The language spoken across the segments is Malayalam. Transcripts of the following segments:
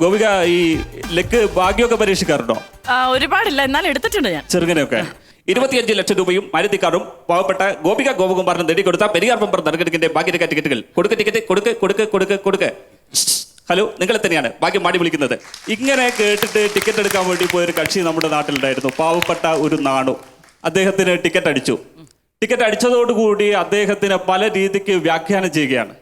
ഗോപിക ഈ ലെക്ക് ഭാഗ്യമൊക്കെ പരീക്ഷിക്കാറുണ്ടോ? ആ, ഒരുപാടില്ല. എന്നാലും എടുത്തിട്ടുണ്ട് ഞാൻ. ചെറുങ്ങനെയൊക്കെ. ഇരുപത്തിയഞ്ച് ലക്ഷം രൂപയും മാരുതി കാറും പാവപ്പെട്ട ഗോപിക ഗോപകുമാറിന് നേടിക്കൊടുത്ത പെരിയാർ പമ്പർ നറുക്കെടുക്കിന്റെ ഭാഗ്യരേഖ ടിക്കറ്റുകൾ. കൊടുക്ക ടിക്കറ്റ് കൊടുക്ക് കൊടുക്ക് കൊടുക്ക് കൊടുക്ക്. ഹലോ നിങ്ങളെ തന്നെയാണ് ഭാഗ്യം മാടി വിളിക്കുന്നത്. ഇങ്ങനെ കേട്ടിട്ട് ടിക്കറ്റ് എടുക്കാൻ വേണ്ടി പോയൊരു കക്ഷി നമ്മുടെ നാട്ടിലുണ്ടായിരുന്നു. പാവപ്പെട്ട ഒരു നാണു. അദ്ദേഹത്തിന് ടിക്കറ്റ് അടിച്ചു. ടിക്കറ്റ് അടിച്ചതോടുകൂടി അദ്ദേഹത്തിന് പല രീതിക്ക് വ്യാഖ്യാനം ചെയ്യുകയാണ്.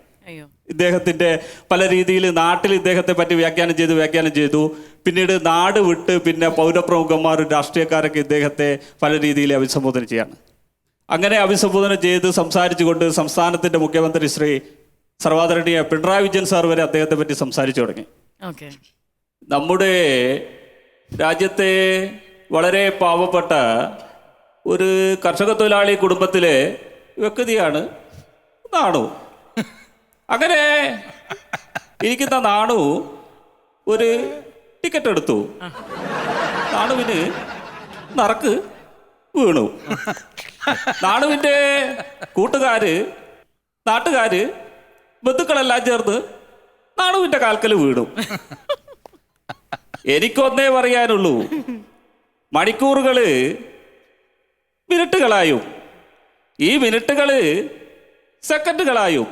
അയ്യോ ഇദ്ദേഹത്തിന്റെ പല രീതിയിൽ നാട്ടിൽ ഇദ്ദേഹത്തെ പറ്റി വ്യാഖ്യാനം ചെയ്തു വ്യാഖ്യാനം ചെയ്തു. പിന്നീട് നാട് വിട്ട് പിന്നെ പൗരപ്രമുഖന്മാരും രാഷ്ട്രീയക്കാരൊക്കെ ഇദ്ദേഹത്തെ പല രീതിയിൽ അഭിസംബോധന ചെയ്യാണ്. അങ്ങനെ അഭിസംബോധന ചെയ്ത് സംസാരിച്ചുകൊണ്ട് സംസ്ഥാനത്തിന്റെ മുഖ്യമന്ത്രി ശ്രീ സർവാദരണീയ പിണറായി വിജയൻ സാർ വരെ അദ്ദേഹത്തെ പറ്റി സംസാരിച്ചു തുടങ്ങി. ഓക്കെ. നമ്മുടെ രാജ്യത്തെ വളരെ പാവപ്പെട്ട ഒരു കർഷക തൊഴിലാളി കുടുംബത്തിലെ വ്യക്തിയാണ് നാണു. അങ്ങനെ ഇരിക്കുന്ന നാണു ഒരു ടിക്കറ്റ് എടുത്തു. നാണുവിന് നറക്ക് വീണു. നാണുവിന്റെ കൂട്ടുകാര് നാട്ടുകാര് ബന്ധുക്കളെല്ലാം ചേർന്ന് നാണുവിന്റെ കാൽക്കൽ വീണു. എനിക്കൊന്നേ പറയാനുള്ളൂ മണിക്കൂറുകൾ മിനിറ്റുകളായും ഈ മിനിറ്റുകൾ സെക്കൻഡുകളായും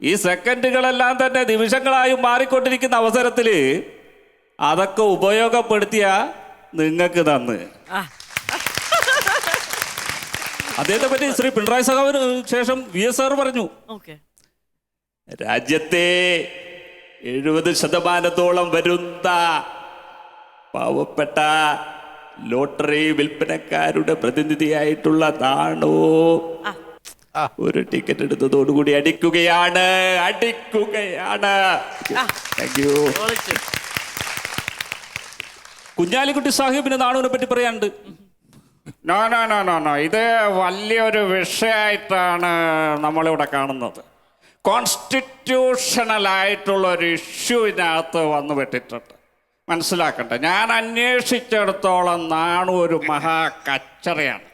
ഈ സെക്കൻഡുകളെല്ലാം തന്നെ നിമിഷങ്ങളായും മാറിക്കൊണ്ടിരിക്കുന്ന അവസരത്തിൽ അതൊക്കെ ഉപയോഗപ്പെടുത്തിയ നിങ്ങൾക്ക് തന്ന് അദ്ദേഹത്തെ പറ്റി ശ്രീ പിണറായി സഖാവിന് ശേഷം വി എസ് ആർ പറഞ്ഞു. രാജ്യത്തെ എഴുപത് ശതമാനത്തോളം വരുന്ന പാവപ്പെട്ട ലോട്ടറി വിൽപ്പനക്കാരുടെ പ്രതിനിധിയായിട്ടുള്ള നാണോ ഒരു ടിക്കറ്റ് എടുത്തതോടുകൂടി അടിക്കുകയാണ്. അടിക്കുകയാണ്. താങ്ക് യു കുഞ്ഞാലിക്കുട്ടി സാഹിബിന് നാണുവിനെ പറ്റി പറയാനുണ്ട്. No no no no no ഇത് വലിയൊരു വിഷയമായിട്ടാണ് നമ്മളിവിടെ കാണുന്നത്. കോൺസ്റ്റിറ്റ്യൂഷണൽ ആയിട്ടുള്ള ഒരു ഇഷ്യൂവിനകത്ത് വന്നു പെട്ടിട്ടുണ്ട്. മനസ്സിലാക്കട്ടെ. ഞാൻ അന്വേഷിച്ചിടത്തോളം നാണു ഒരു മഹാ കച്ചറയാണ്.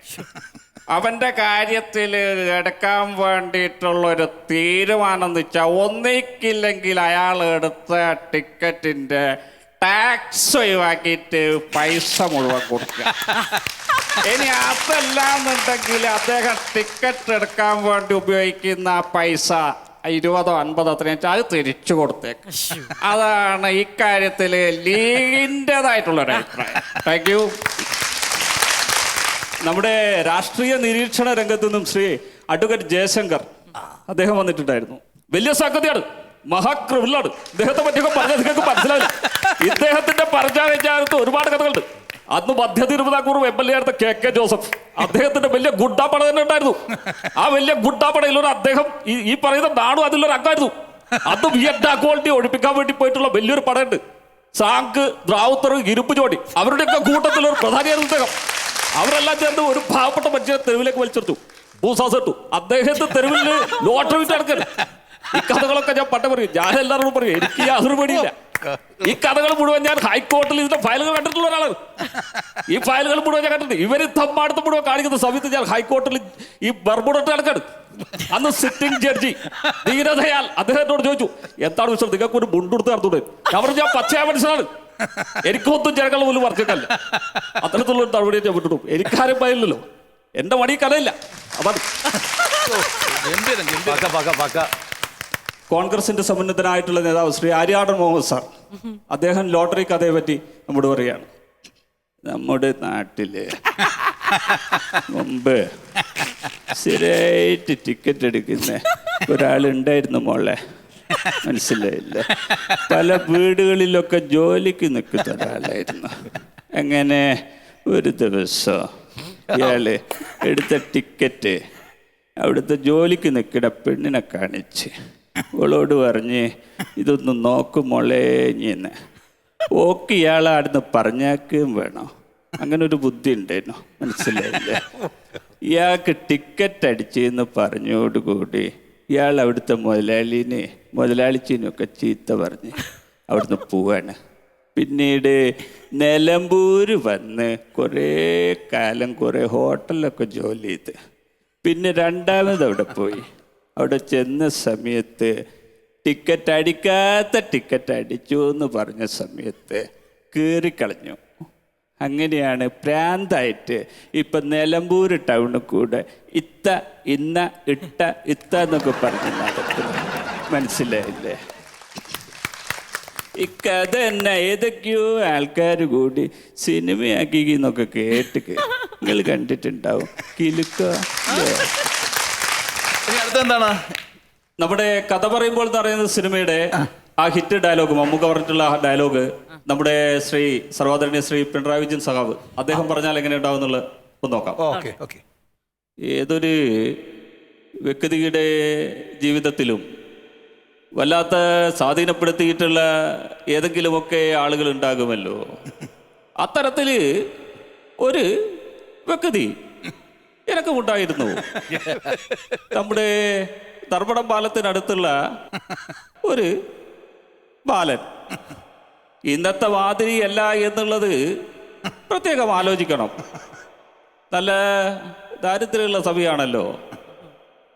അവന്റെ കാര്യത്തിൽ എടുക്കാൻ വേണ്ടിയിട്ടുള്ള ഒരു തീരുമാനം എന്ന് വെച്ചാൽ ഒന്നിക്കില്ലെങ്കിൽ അയാൾ എടുത്ത ടിക്കറ്റിന്റെ ടാക്സ് ഒഴിവാക്കിയിട്ട് പൈസ മുഴുവൻ കൊടുക്കുക. ഇനി അതല്ലാന്നുണ്ടെങ്കിൽ അദ്ദേഹം ടിക്കറ്റ് എടുക്കാൻ വേണ്ടി ഉപയോഗിക്കുന്ന പൈസ ഇരുപതോ അൻപതോ അത്രയും വെച്ചാൽ അത് തിരിച്ചു കൊടുത്തേക്ക്. അതാണ് ഇക്കാര്യത്തിൽ ലീഗിന്റെതായിട്ടുള്ള ഒരു അഭിപ്രായം താങ്ക് യു നമ്മുടെ രാഷ്ട്രീയ നിരീക്ഷണ രംഗത്തു നിന്നും ശ്രീ അഡ്വക്കേറ്റ് ജയശങ്കർ അദ്ദേഹം വന്നിട്ടുണ്ടായിരുന്നു. വലിയ സംഗതിയാണ് മഹാക്രിമിനലാണ് ഇദ്ദേഹത്തെ പറ്റിയൊക്കെ പറഞ്ഞാൽ നിങ്ങൾക്ക് മനസ്സിലാവില്ല. ഇദ്ദേഹത്തിന്റെ പറഞ്ഞാകത്ത് ഒരുപാട് കഥകളുണ്ട്. അന്ന് മധ്യ തിരുവിതാംകൂർ എം എൽ എ ആയിരുന്ന കെ കെ ജോസഫ്. അദ്ദേഹത്തിന്റെ വലിയ ഗുഡാപ്പട തന്നെ ഉണ്ടായിരുന്നു. ആ വലിയ ഗുഡാപ്പടയിലൊരു അദ്ദേഹം ഈ ഈ പറയുന്ന നാടും അതിലൊരു അംഗമായിരുന്നു. അന്ന് വിയറ്റ്നാം ക്വാളിറ്റി ഒഴിപ്പിക്കാൻ വേണ്ടി പോയിട്ടുള്ള വലിയൊരു പടയുണ്ട്. സാങ്ക് ദ്രാവുത്തർ ഇരുപ്പ് ചോടി അവരുടെയൊക്കെ കൂട്ടത്തിലൊരു പ്രധാനിയായിരുന്നു അദ്ദേഹം. അവരെല്ലാം ചേർന്ന് ഒരു പാവപ്പെട്ട മനുഷ്യനെ തെരുവിലേക്ക് വലിച്ചെടുത്തു. ഭൂസാസ് ഇട്ടു. അദ്ദേഹത്തെ തെരുവിൽ ലോട്ടറി വിറ്റ് ഈ കഥകളൊക്കെ ഞാൻ പട്ട പറയും. ഞാൻ എല്ലാവരോടും പറയും എനിക്ക് യാതൊരു ഈ കഥകൾ മുഴുവൻ ഞാൻ ഹൈക്കോടതിയിൽ ഇതിന്റെ ഫയലുകൾ കണ്ടിട്ടുള്ള ഒരാളാണ്. ഈ ഫയലുകൾ മുഴുവൻ ഞാൻ കണ്ടിട്ടുണ്ട്. ഇവർ തമ്മാടത്ത് മുഴുവൻ കാണിക്കുന്ന സമയത്ത് ഞാൻ ഹൈക്കോടതിയിൽ ഈ ബർബുഡോട്ട് നടക്കാണ്. അന്ന് സിറ്റിംഗ് ജഡ്ജി ധീരതയാൽ അദ്ദേഹത്തോട് ചോദിച്ചു എന്താണ് വിഷയം നിങ്ങൾക്ക് ഒരു മുണ്ടെടുത്ത് നടത്തൂടെ അവർ ഞാൻ പച്ചയായ മനുഷ്യനാണ്. എനിക്കൊന്നും ജനങ്ങൾ പോലും വർക്കല്ല അത്തരത്തിലുള്ള ഒരു നടപടിയെ ഞാൻ വിട്ടു എനിക്കാരും ഭയമില്ലല്ലോ. എന്റെ മടി കലയില്ല. അതാണ് പക്ക പക്ക പക്ക. കോൺഗ്രസിന്റെ സമുന്നതനായിട്ടുള്ള നേതാവ് ശ്രീ ആര്യാടൻ മുഹമ്മദ് സാർ. അദ്ദേഹം ലോട്ടറി കഥയെ പറ്റി നമ്മോട് പറയാണ് നമ്മുടെ നാട്ടിൽ മുമ്പ് സ്ഥിരമായിട്ട് ടിക്കറ്റ് എടുക്കുന്ന ഒരാളുണ്ടായിരുന്നു മോളെ. മനസ്സിലായില്ല. പല വീടുകളിലൊക്കെ ജോലിക്ക് നിൽക്കുന്ന ഒരാളായിരുന്നു അങ്ങനെ ഒരു ദിവസം ഇയാൾ എടുത്ത ടിക്കറ്റ് അവിടുത്തെ ജോലിക്ക് നിൽക്കുന്ന പെണ്ണിനെ കാണിച്ച്. അവളോട് പറഞ്ഞ് ഇതൊന്ന് നോക്കും മോളേഞ്ഞെന്ന് ഓക്ക് ഇയാളെ പറഞ്ഞേക്കുകയും വേണം. അങ്ങനെ ഒരു ബുദ്ധി ഉണ്ടായിരുന്നു. മനസ്സിലായില്ലേ. ഇയാൾക്ക് ടിക്കറ്റ് അടിച്ചെന്ന് പറഞ്ഞോടുകൂടി ഇയാൾ അവിടുത്തെ മുതലാളിനെ മുതലാളിച്ചിനൊക്കെ ചീത്ത പറഞ്ഞ് അവിടുന്ന് പോവാണ്. പിന്നീട് നിലമ്പൂര് വന്ന് കുറേ കാലം കുറേ ഹോട്ടലിലൊക്കെ ജോലി ചെയ്ത്. പിന്നെ രണ്ടാമത് അവിടെ പോയി. അവിടെ ചെന്ന സമയത്ത് ടിക്കറ്റ് അടിക്കാത്ത ടിക്കറ്റ് അടിച്ചു എന്ന് പറഞ്ഞ സമയത്ത് കീറിക്കളഞ്ഞു അങ്ങനെയാണ് പ്രാന്തായിട്ട് ഇപ്പം നിലമ്പൂർ ടൗണിൽ കൂടെ ഇത്ത ഇന്ന ഇട്ട ഇത്ത എന്നൊക്കെ പറഞ്ഞ് നടക്കുന്നത്. മനസ്സിലായില്ലേ? ഇക്കഥ തന്നെ ഏതൊക്കെയോ ആൾക്കാർ കൂടി സിനിമയാക്കി എന്നൊക്കെ കേട്ട് നിങ്ങൾ കണ്ടിട്ടുണ്ടാവും. കിലുക്ക? എന്താണ് നമ്മുടെ കഥ പറയുമ്പോൾ എന്ന് പറയുന്ന സിനിമയുടെ ആ. ഹിറ്റ് ഡയലോഗ് മമ്മൂക്ക പറഞ്ഞിട്ടുള്ള ആ ഡയലോഗ് നമ്മുടെ ശ്രീ സർവാദരണീയ ശ്രീ പിണറായി വിജയൻ സഹാബ് അദ്ദേഹം പറഞ്ഞാൽ എങ്ങനെ ഉണ്ടാവും എന്നുള്ളത് ഒന്ന് നോക്കാം. Okay okay. ഏതൊരു വ്യക്തിയുടെ ജീവിതത്തിലും വല്ലാത്ത സ്വാധീനപ്പെടുത്തിയിട്ടുള്ള ഏതെങ്കിലുമൊക്കെ ആളുകൾ ഉണ്ടാകുമല്ലോ അത്തരത്തിൽ ഒരു വ്യക്തി എനക്കും ഉണ്ടായിരുന്നു. നമ്മുടെ ധർമ്മടം പാലത്തിനടുത്തുള്ള ഒരു ബാലൻ. ഇന്നത്തെ മാതിരി അല്ല എന്നുള്ളത് പ്രത്യേകം ആലോചിക്കണം. നല്ല ദാരിദ്ര്യമുള്ള സഭയാണല്ലോ.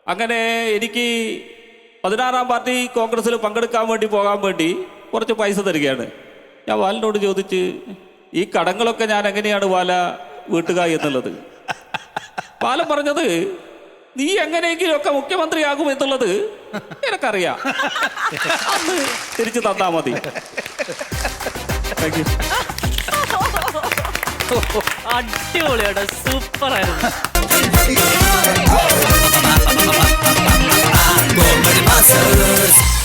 അങ്ങനെ എനിക്ക് പതിനാറാം പാർട്ടി കോൺഗ്രസ്സിൽ പങ്കെടുക്കാൻ വേണ്ടി പോകാൻ വേണ്ടി കുറച്ച് പൈസ തരികയാണ്. ഞാൻ വാലിനോട് ചോദിച്ച് ഈ കടങ്ങളൊക്കെ ഞാൻ എങ്ങനെയാണ് വാല വീട്ടുക എന്നുള്ളത്? പാലം പറഞ്ഞത് നീ എങ്ങനെയെങ്കിലും ഒക്കെ മുഖ്യമന്ത്രിയാകും എന്നുള്ളത് എനിക്കറിയാം. അന്ന് തിരിച്ചു തന്നാ മതി. അടിപൊളിയാണ് സൂപ്പർ But monsters.